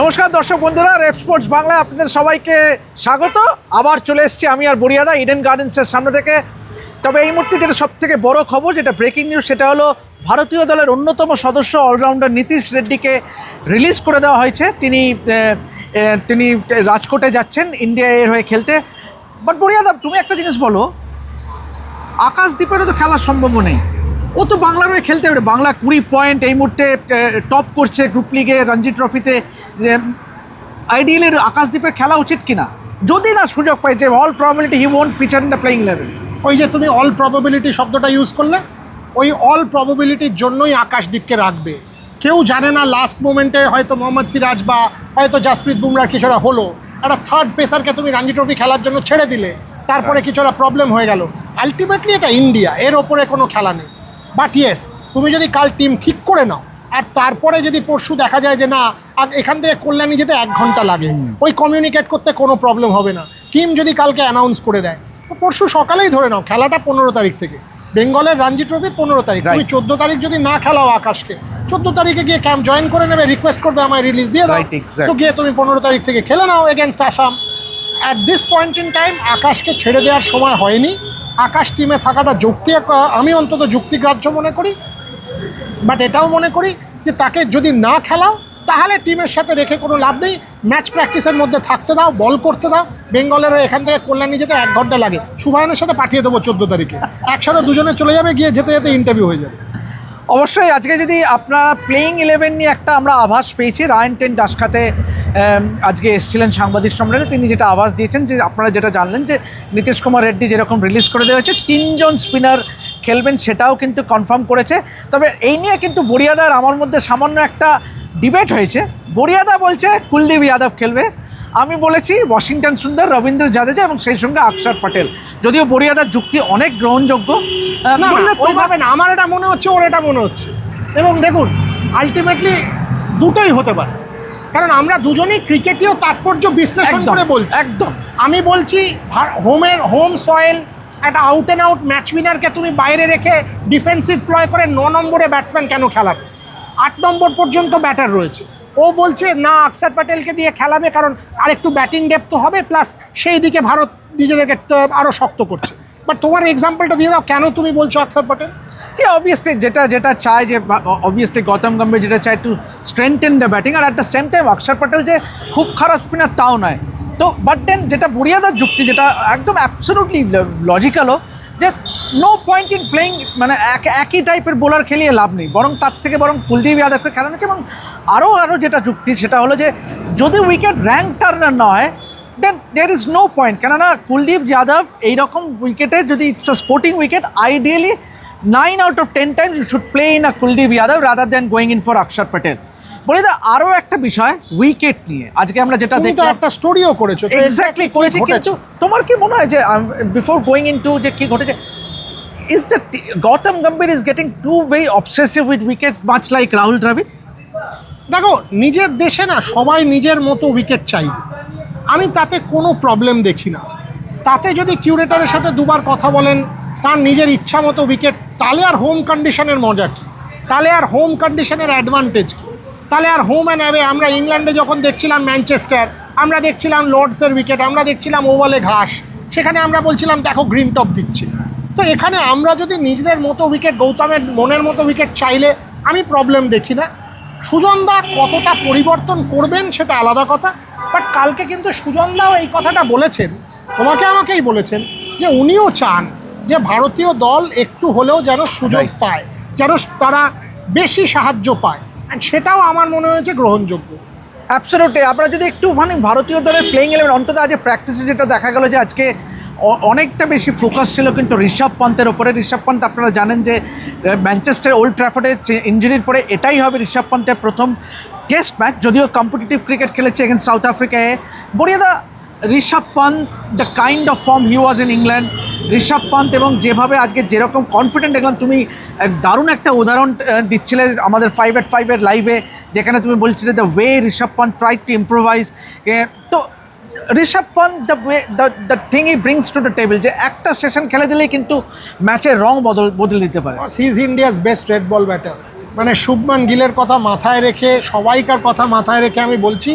নমস্কার দর্শক বন্ধুরা, রেপ স্পোর্টস বাংলা আপনাদের সবাইকে স্বাগত। আবার চলে এসেছি আমি আর বরিয়াদা ইডেন গার্ডেন্সের সামনে থেকে। তবে এই মুহূর্তে যেটা সব থেকে বড় খবর, যেটা ব্রেকিং নিউজ সেটা হলো ভারতীয় দলের অন্যতম সদস্য অলরাউন্ডার নীতিশ রেড্ডিকে রিলিজ করে দেওয়া হয়েছে। তিনি তিনি রাজকোটে যাচ্ছেন ইন্ডিয়া এর হয়ে খেলতে। বাট বরিয়াদা তুমি একটা জিনিস বলো আকাশদ্বীপেরও তো খেলার সম্ভব নেই। ও তো বাংলার হয়ে খেলতে পারে। বাংলা কুড়ি পয়েন্ট এই মুহূর্তে টপ করছে গ্রুপ লিগে রঞ্জি ট্রফিতে আইডিয়ালি আকাশদ্বীপের খেলা উচিত কিনা? যদি না সুযোগ পাই যে all probability he won't feature in the playing eleven ওই যে তুমি অল প্রবাবিলিটি শব্দটা ইউজ করলে ওই অল প্রবাবিলিটির জন্যই আকাশদ্বীপকে রাখবে। কেউ জানে না লাস্ট মোমেন্টে হয়তো মোহাম্মদ সিরাজ বা হয়তো জাসপ্রীত বুমরার কিছুটা হলো। একটা থার্ড পেসারকে তুমি রাঞ্জি ট্রফি খেলার জন্য ছেড়ে দিলে তারপরে কিছুটা প্রবলেম হয়ে গেল। আলটিমেটলি এটা ইন্ডিয়া এর ওপরে কোনো খেলা নেই। বাট ইয়েস তুমি যদি কাল টিম ঠিক করে নাও আর তারপরে যদি পরশু দেখা যায় যে না এখান থেকে কল্যাণী যেতে এক ঘণ্টা লাগে। ওই কমিউনিকেট করতে কোনো প্রবলেম হবে না। টিম যদি কালকে অ্যানাউন্স করে দেয় পরশু সকালেই ধরে নাও খেলাটা পনেরো তারিখ থেকে। বেঙ্গলের রঞ্জি ট্রফি পনেরো তারিখ। তুমি. চোদ্দ তারিখ যদি না খেলাও আকাশকে চোদ্দ তারিখে গিয়ে ক্যাম্প জয়েন করে নেবে রিকোয়েস্ট করবে আমায় রিলিজ দিয়ে দাও। তো গিয়ে তুমি পনেরো তারিখ থেকে খেলে নাও against Assam at this point in time আকাশকে ছেড়ে দেওয়ার সময় হয়নি। আকাশ টিমে থাকাটা যুক্তি আমি অন্তত যুক্তিগ্রাহ্য মনে করি। বাট এটাও মনে করি যে তাকে যদি না খেলাও তাহলে টিমের সাথে রেখে কোনো লাভ নেই। ম্যাচ প্র্যাকটিসের মধ্যে থাকতে দাও বল করতে দাও। বেঙ্গলেরও এখান থেকে কল্যাণী যেতে এক ঘণ্টা লাগে। সুবায়নের সাথে পাঠিয়ে দেবো চোদ্দ তারিখে। একসাথে দুজনে চলে যাবে গিয়ে যেতে যেতে ইন্টারভিউ হয়ে যাবে। অবশ্যই আজকে যদি আপনারা প্লেইং ইলেভেন নিয়ে একটা আমরা আভাস পেয়েছি রায়ন টেন ডাসকাতে আম, আজকে এসেছিলেন সাংবাদিক সম্মেলনে তিনি যেটা আভাস দিয়েছেন যে আপনারা যেটা জানলেন যে নীতিশ কুমার রেড্ডি যেরকম রিলিজ করে দেওয়া হয়েছে তিনজন স্পিনার খেলবেন সেটাও কিন্তু কনফার্ম করেছে। তবে এই নিয়ে কিন্তু বরিয়াদার আমার মধ্যে সামান্য একটা ডিবেট হয়েছে। বরিয়াদা বলছে কুলদীপ যাদব খেলবে। আমি বলেছি ওয়াশিংটন সুন্দর রবীন্দ্র জাদেজা এবং সেই সঙ্গে অক্ষর পটেল। যদিও বরিয়াদার যুক্তি অনেক গ্রহণযোগ্য। ওইভাবে না আমার এটা মনে হচ্ছে ওর এটা মনে হচ্ছে। এবং দেখুন আলটিমেটলি দুটোই হতে পারে। কারণ আমরা দুজনেই ক্রিকেটীয় তাৎপর্য বিশ্লেষণ করে বলছি। একদম। আমি বলছি হোমের হোম সয়েল একটা আউট অ্যান্ড আউট ম্যাচ উইনারকে তুমি বাইরে রেখে ডিফেন্সিভ প্লয় করে ন নম্বরে ব্যাটসম্যান কেন খেলাবে? আট নম্বর পর্যন্ত ব্যাটার রয়েছে। ও বলছে, না, আকসার প্যাটেলকে দিয়ে খেলাবে, কারণ আরেকটু ব্যাটিং ডেপ তো হবে প্লাস সেই দিকে ভারত নিজেদেরকে আরও শক্ত করছে। বাট তোমার এক্সাম্পলটা দিয়ে দাও, কেন তুমি বলছো আকসার প্যাটেল? অবভিয়াসলি যেটা যেটা চায় যে অবভিয়াসলি গৌতম গম্ভীর যেটা চায় to strengthen the batting R at the same time Axar Patel যে খুব খারাপ স্পিনার তাও নয়। তো বাট দেন যেটা বুড়িয়াদার যুক্তি, যেটা একদম অ্যাবসোলুটলি লজিক্যালও যে নো পয়েন্ট ইন প্লেইং মানে এক একই টাইপের বোলার খেলিয়ে লাভ নেই। বরং তার থেকে বরং কুলদীপ যাদবকে খেলানো এবং আরও আরও যেটা যুক্তি সেটা হলো যে যদি উইকেট র্যাঙ্ক টার্নার না হয় then there is no point কেননা কুলদীপ যাদব এইরকম উইকেটে যদি it's a sporting wicket ideally nine out of ten times you should play in a Kuldeep Yadav rather than going in for Axar Patel বলি দা আরও একটা বিষয় উইকেট নিয়ে। আজকে আমরা যেটা দেখলাম একটা স্টোরিও করেছ। এক্স্যাক্টলি করেছি? কিন্তু তোমার কি মনে হয় যে বিফোর গোয়িং ইন টু যে কি ঘটেছে is the Gautam Gambhir is getting to very obsessive with wickets much like Rahul Dravid দেখো, নিজের দেশে না সবাই নিজের মতো উইকেট চাইবে আমি তাতে কোনো প্রবলেম দেখি না। তাতে যদি কিউরেটারের সাথে দুবার কথা বলেন, তার নিজের ইচ্ছা মতো উইকেট তাহলে আর হোম কন্ডিশনের মজা কী? তাহলে আর হোম কন্ডিশনের অ্যাডভান্টেজ কী? তাহলে আর হোম অ্যান্ড অ্যাওয়ে আমরা ইংল্যান্ডে যখন দেখছিলাম ম্যানচেস্টার আমরা দেখছিলাম লর্ডসের উইকেট আমরা দেখছিলাম ওভালে ঘাস, সেখানে আমরা বলছিলাম, দেখো গ্রিন টপ দিচ্ছে। তো এখানে আমরা যদি নিজেদের মতো উইকেট গৌতমের মনের মতো উইকেট চাইলে আমি প্রবলেম দেখি না। সুজনদা কতটা পরিবর্তন করবেন সেটা আলাদা কথা বাট কালকে কিন্তু সুজনদাও এই কথাটা বলেছেন তোমাকে আমাকেই বলেছেন যে উনিও চান যে ভারতীয় দল একটু হলেও যেন সুযোগ পায় যেন তারা বেশি সাহায্য পায় সেটাও আমার মনে হয়েছে গ্রহণযোগ্য। অ্যাবসোলুটলি আমরা যদি একটু মানে ভারতীয় দলের প্লেইং ইলেভেন অন্তত আজ প্র্যাকটিসে যেটা দেখা গেল যে আজকে অনেকটা বেশি ফোকাস ছিল কিন্তু ঋষভ পন্থের ওপরে ঋষভ পন্থ আপনারা জানেন যে ম্যানচেস্টার ওল্ড ট্র্যাফোর্ডে ইঞ্জুরির পরে এটাই হবে ঋষভ পন্থের প্রথম টেস্ট ম্যাচ যদিও কম্পিটিটিভ ক্রিকেট খেলেছে এগেন্স সাউথ আফ্রিকায় Boria da Rishabh Pant the kind of form he was in England Rishabh Pant এবং যেভাবে আজকে যেরকম কনফিডেন্ট দেখলাম, তুমি দারুণ একটা উদাহরণ দিচ্ছিলে আমাদের ফাইভ এট ফাইভের লাইভে যেখানে তুমি বলছিলে the way Rishabh Pant try to improvise তো Rishabh Pant the way the thing he brings to the table যে একটা সেশন খেলে দিলেই কিন্তু ম্যাচের রং বদল, বদলে দিতে পারে। He is India's best red ball batter মানে শুভমান গিলের কথা মাথায় রেখে, সবাইকার কথা মাথায় রেখে আমি বলছি,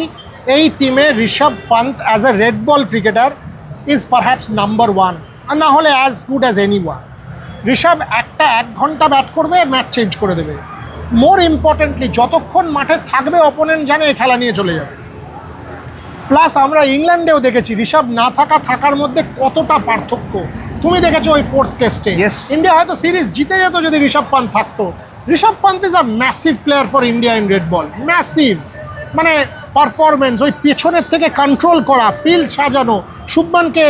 এই টিমে Rishabh Pant as a red ball cricketer is perhaps number one আর না হলে as good as anyone Rishabh একটা এক ঘণ্টা ব্যাট করবে ম্যাচ চেঞ্জ করে দেবে। মোর ইম্পর্টেন্টলি যতক্ষণ মাঠে থাকবে অপোনেন্ট জানে এই খেলা নিয়ে চলে যাবে। প্লাস আমরা ইংল্যান্ডেও দেখেছি ঋষভ না থাকা থাকার মধ্যে কতটা পার্থক্য। তুমি দেখেছ ওই ফোর্থ টেস্টে. ইন্ডিয়া হয়তো সিরিজ জিতে যেত যদি ঋষভ পান্ত থাকতো। Rishabh Pant is a massive player for India in red ball massive মানে পারফরমেন্স ওই পেছনের থেকে কন্ট্রোল করা ফিল্ড সাজানো শুভমানকে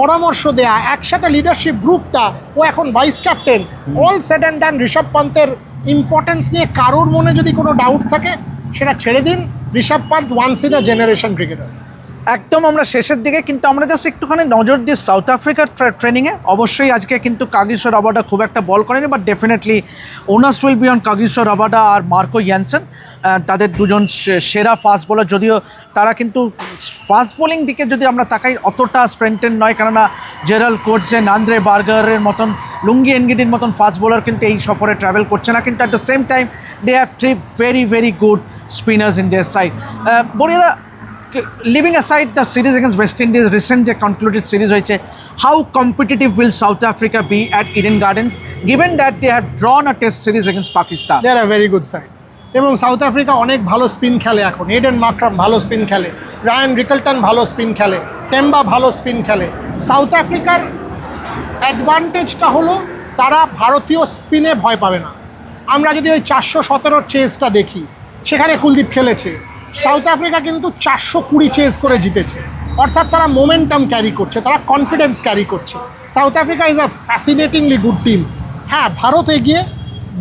পরামর্শ দেয়া একসাথে লিডারশিপ গ্রুপটা ও এখন vice captain all set and done Rishabh পান্তের importance নিয়ে কারোর মনে যদি কোনো ডাউট থাকে সেটা ছেড়ে দিন। Rishabh Pant once in a generation cricketer একদম আমরা শেষের দিকে, কিন্তু আমরা জাস্ট একটুখানি নজর দিই সাউথ আফ্রিকার ট্রেনিংয়ে অবশ্যই আজকে কিন্তু কাগিসো রাবাডা খুব একটা বল করেনি but definitely honours will be on Kagiso Rabada R Marco Jansen. তাদের দুজন সেরা ফাস্ট বোলার যদিও তারা কিন্তু ফাস্ট বোলিং দিকে যদি আমরা তাকাই, অতটা স্ট্রেংথেন নয়। কেননা জেরাল কোটসে নান্দ্রে বার্গারের মতন, লুঙ্গি এনগিডির মতন ফাস্ট বোলার কিন্তু এই সফরে ট্রাভেল করছে না। কিন্তু at the same time they have three very very good spinners in their side Boria leaving aside the series against West Indies, recent যে concluded series how competitive will South Africa be at Eden Gardens given that they have drawn a test series against Pakistan? They are very good side এবং South Africa অনেক ভালো spin খেলে এখন। Eden মাকরাম ভালো spin খেলে। Ryan রিকলটন ভালো spin খেলে। Temba ভালো স্পিন খেলে। সাউথ আফ্রিকার অ্যাডভান্টেজটা হলো তারা ভারতীয় স্পিনে ভয় পাবে না। আমরা যদি ওই চারশো সতেরোর চেসটা দেখি সেখানে কুলদীপ খেলেছে। সাউথ আফ্রিকা কিন্তু চারশো কুড়ি চেস করে জিতেছে। অর্থাৎ তারা মোমেন্টাম ক্যারি করছে, তারা কনফিডেন্স ক্যারি করছে। South Africa is a fascinatingly good team হ্যাঁ ভারত এগিয়ে,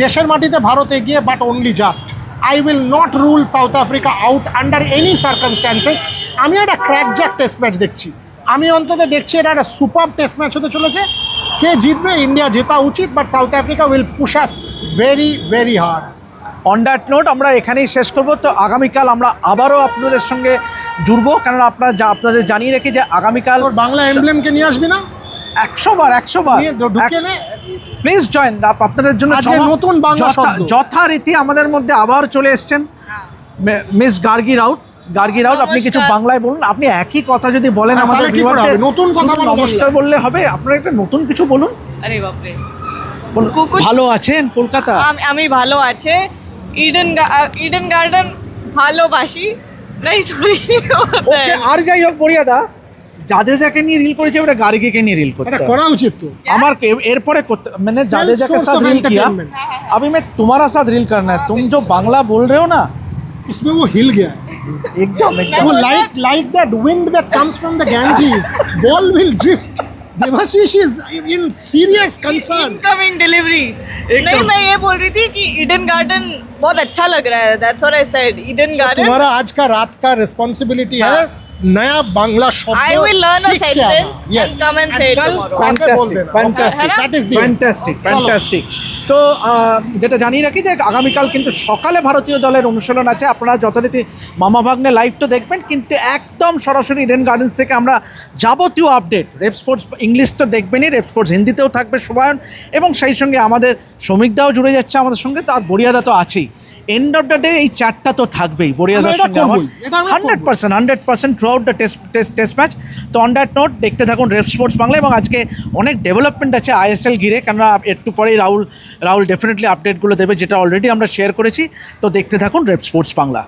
দেশের মাটিতে ভারত এগিয়ে but only just I will not rule South Africa out under any circumstances আমি একটা ক্র্যাকজ্যাক টেস্ট ম্যাচ দেখছি। আমি অন্তত দেখছি এটা একটা সুপার টেস্ট ম্যাচ হতে চলেছে। কে জিতবে ইন্ডিয়া জেতা উচিত but South Africa will push us very very hard on that note আমরা এখানেই শেষ করব। তো আগামীকাল আমরা আবারও আপনাদের সঙ্গে জুড়বো। কেননা আপনারা যা আপনাদের জানিয়ে রেখে যে আগামীকাল বাংলা এমব্লেমকে নিয়ে আসবি না? একশো বার একশো বার প্লিজ জয়েন আপনাদের জন্য নতুন বাংলা যথারীতি আমাদের মধ্যে আবার চলে এসছেন মিস গার্গি রাউট গার্গি রাউট আপনি কিছু বাংলায় বলুন। আপনি একই কথা যদি বলেন হ্যাঁ, আমাদের? নতুন কথা নমস্কার বললে হবে। আপনারা একটা নতুন কিছু বলুন। আরে বাপরে। বলুন, ভালো আছেন কলকাতা? আমি ভালো আছে। ইডেন গা- ইডেন গার্ডেন ভালোবাসি নাই সরি ওকে আর যাই হোক বড়িয়া দা জাদেজাকে নিয়ে রিল করেছে ওটা গার্গিকে নিয়ে রিল করতে এটা হবে। করা উচিত তো আমার के- एरपरे करते- मैंने Self जाडेजा के source साथ of रील किया entertainment. अभी मैं तुम्हारा साथ रील करना है तुम जो बांग्ला बोल रहे हो ना उसमें वो हिल गया है एकदम एकदम वो like like that wind that comes from the Ganges ball will drift Debashish is in serious concern incoming delivery नहीं मैं ये बोल रही थी कि ईडन गार्डन बहुत अच्छा लग रहा है। That's what I said Eden Garden तुम्हारा आज का रात का रिस्पांसिबिलिटी है हाँ। नया बांग्ला शब्द I will learn a sentence and come and say it tomorrow fantastic fantastic that is the fantastic fantastic তো যেটা জানিয়ে রাখি যে আগামীকাল কিন্তু সকালে ভারতীয় দলের অনুশীলন আছে। আপনারা যথারীতি মামা ভাগ্নে লাইভ তো দেখবেন, কিন্তু একদম সরাসরি ইডেন গার্ডেন্স থেকে আমরা যাবতীয় আপডেট রেপ স্পোর্টস ইংলিশ তো দেখবেনই রেপ স্পোর্টস হিন্দিতেও থাকবে সুবায়ন, এবং সেই সঙ্গে আমাদের শ্রমিকদাও জুড়ে যাচ্ছে আমাদের সঙ্গে, তো আর বরিয়াদা তো আছেই। এন্ড অফ দ্য ডে এই চারটা তো থাকবেই বড়িয়া আমরা hundred percent hundred percent throughout the test test test match তো অন দ্যাট নোট দেখতে থাকুন রেপ স্পোর্টস বাংলা এবং আজকে অনেক ডেভেলপমেন্ট আছে আইএসএল ঘিরে। কেননা একটু পরেই রাহুল রাহুল ডেফিনেটলি আপডেটগুলো দেবে যেটা অলরেডি আমরা শেয়ার করেছি। তো দেখতে থাকুন রেপ স্পোর্টস বাংলা